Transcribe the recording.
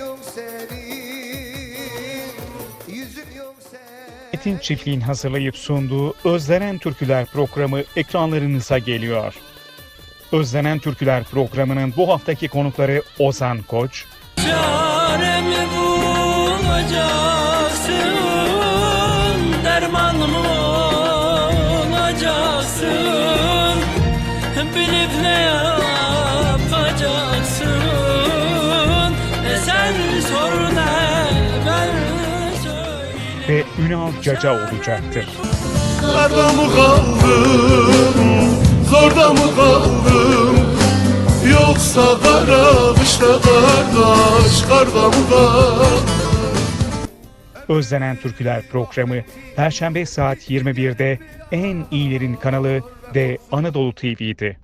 yok senin Yüzün yok Çiftliğin hazırlayıp sunduğu Özlenen Türküler programı ekranlarınıza geliyor. Özlenen Türküler programının bu haftaki konukları Ozan Koç, Çaremi bulacaksın, derman mı olacaksın, bilip ne ve Ünal Caca olacaktır. Karda mı kaldım, zorda mı kaldım Yoksa kara kışta kardeş, karda mı kaldım Özlenen Türküler programı Perşembe saat 21'de en iyilerin kanalı ve Anadolu TV'de.